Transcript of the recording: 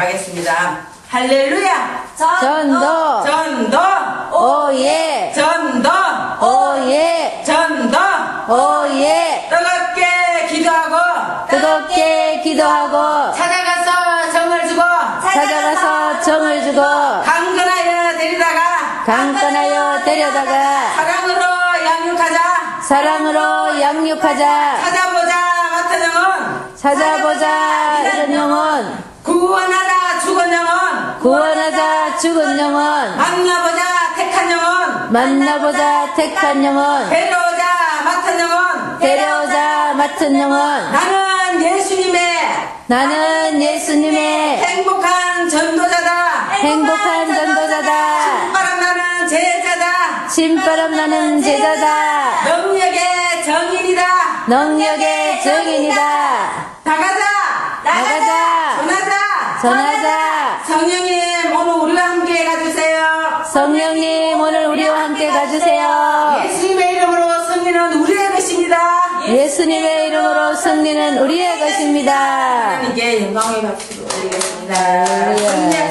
나가겠습니다. 할렐루야! 전도! 전도! 오예! 전도! 오예! 전도! 오예! 뜨겁게 기도하고! 뜨겁게 기도하고! 찾아가서 정을 주고! 찾아가서 정을 주고! 강건하여 데리다가! 강건하여 데려다가! 사랑으로 양육하자! 사랑으로 양육하자! 찾아보자 같은 영혼! 찾아보자 이런 영혼 구원하자 죽은 영혼. 만나보자 택한 영혼. 만나보자 택한 영혼. 데려오자 맡은 영혼. 데려오자 맡은 영혼. 나는 예수님의 나는 예수님의 행복한 전도자다. 행복한 전도자다. 바람 나는 제자다. 신바람 나는 제자다. 능력의 정인이다. 능력의 정인이다. 나가자 나가자. 전하자. 전하자. 성령 성령님 오늘 우리와 함께 가주세요. 예수님의 이름으로 승리는 우리의 것입니다. 예수님의 이름으로 승리는 우리의 것입니다. 하나님께 영광의 할렐루야. 승리의